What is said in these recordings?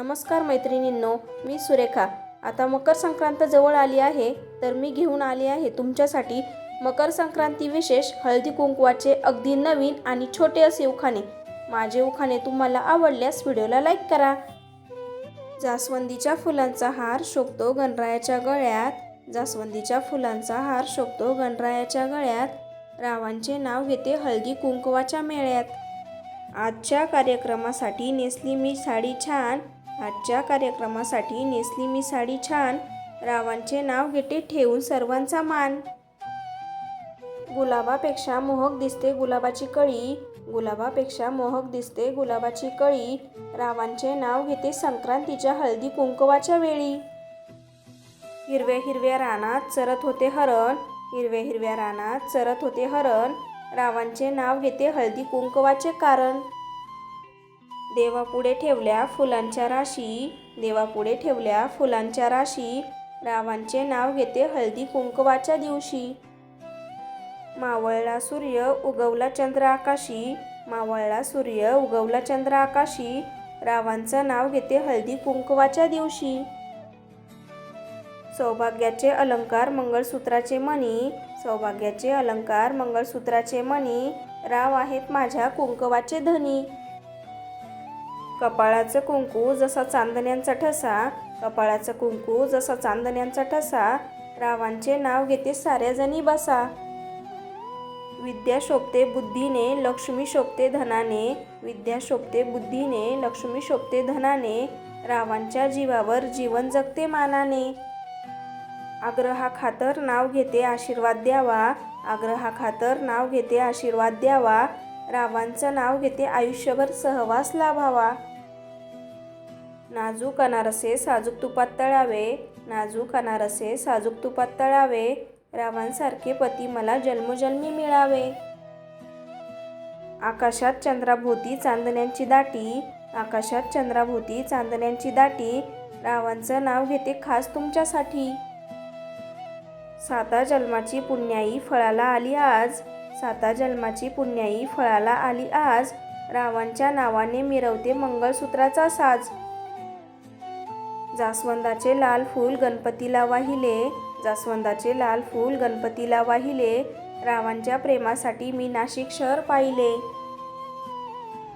नमस्कार मैत्रिणींनो मी सुरेखा. आता मकर संक्रांत जवळ आली आहे तर मी घेऊन आली आहे तुमच्यासाठी मकर संक्रांती विशेष हळदी कुंकवाचे अगदी नवीन आणि छोटे असे उखाणे. माझे उखाणे तुम्हाला आवडल्यास व्हिडिओला लाईक करा. जास्वंदीच्या फुलांचा हार शोभतो गणरायाच्या गळ्यात. जास्वंदीच्या फुलांचा हार शोभतो गणरायाच्या गळ्यात. रावांचे नाव घेते हळदी कुंकवाच्या मेळ्यात. आजच्या कार्यक्रमासाठी नेसली मी साडी छान. आजच्या कार्यक्रमासाठी नेसली मी साडी छान. रावांचे नाव घेते ठेवून सर्वांचा मान. गुलाबापेक्षा मोहक दिसते गुलाबाची कळी. गुलाबापेक्षा मोहक दिसते गुलाबाची कळी. रावांचे नाव घेते संक्रांतीच्या हळदी कुंकवाच्या वेळी. हिरव्या हिरव्या रानात चरत होते हरण. हिरव्या हिरव्या रानात चरत होते हरण. रावांचे नाव घेते हळदी कुंकवाचे कारण. देवापुढे ठेवल्या फुलांच्या राशी देवापुढे ठेवल्या फुलांच्या राशी रावांचे नाव घेते हळदी कुंकवाच्या दिवशी. मावळला सूर्य उगवला चंद्र आकाशी मावळला सूर्य उगवला चंद्र आकाशी रावांचं नाव घेते हळदी कुंकवाच्या दिवशी. सौभाग्याचे अलंकार मंगळसूत्राचे मणी सौभाग्याचे अलंकार मंगळसूत्राचे मणी राव आहेत माझ्या कुंकवाचे धनी. कपाळाचं कुंकू जसा चांदण्यांचा ठसा कपाळाचं कुंकू जसा चांदण्यांचा ठसा रावांचे नाव घेते साऱ्या जणी बसा. विद्या शोभते बुद्धीने लक्ष्मी शोभते धनाने विद्या शोभते बुद्धीने लक्ष्मी शोभते धनाने रावांच्या जीवावर जीवन जगते मानाने. आग्रहा खातर नाव घेते आशीर्वाद द्यावा आग्रहा खातर नाव घेते आशीर्वाद द्यावा रावांचं नाव घेते आयुष्यभर सहवास लाभावा. नाजूक अनारसे साजूक तुपात तळावे. नाजूक अनारसे साजूक तुपात तळावे. रावांसारखे पती मला जन्मजन्मी मिळावे. आकाशात चंद्राभोवती चांदण्यांची दाटी. आकाशात चंद्राभोवती चांदण्यांची दाटी. रावांचं नाव घेते खास तुमच्यासाठी. साता जन्माची पुण्याई फळाला आली आज. साता जन्माची पुण्याई फळाला आली आज. रावांच्या नावाने मिरवते मंगळसूत्राचा साज. जास्वंदाचे लाल फूल गणपतीला वाहिले. जास्वंदाचे लाल फूल गणपतीला वाहिले. रावांच्या प्रेमासाठी मी नाशिक शहर पाहिले.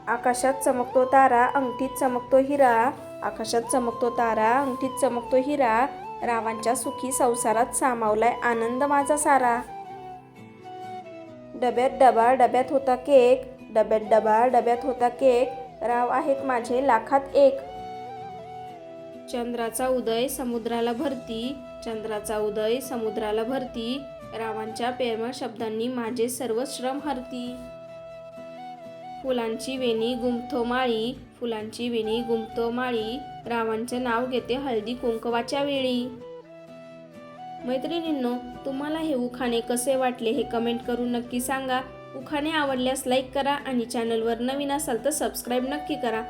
आकाशात चमकतो तारा अंगठीत चमकतो हिरा. आकाशात चमकतो तारा अंगठीत चमकतो हिरा. रावांच्या सुखी संसारात सामावलाय आनंद माझा सारा. डब्यात डबा डब्यात होता केक डब्यात डबा डब्यात होता केक. राव आहेत माझे लाखात एक. चंद्राचा उदय समुद्राला भरती चंद्राचा उदय समुद्राला भरती. रावांच्या प्रेमळ शब्दांनी माझे सर्व श्रम हरती. फुलांची वेणी गुंफतो माळी फुलांची वेणी गुंफतो माळी. रावांचे नाव घेते हळदी कुंकवाच्या वेळी. मैत्रिणींनो तुम्हाला हे उखाणे कसे वाटले हे कमेंट करून नक्की सांगा. उखाणे आवडल्यास लाईक करा आणि चॅनलवर नवीन असाल तर सबस्क्राईब नक्की करा.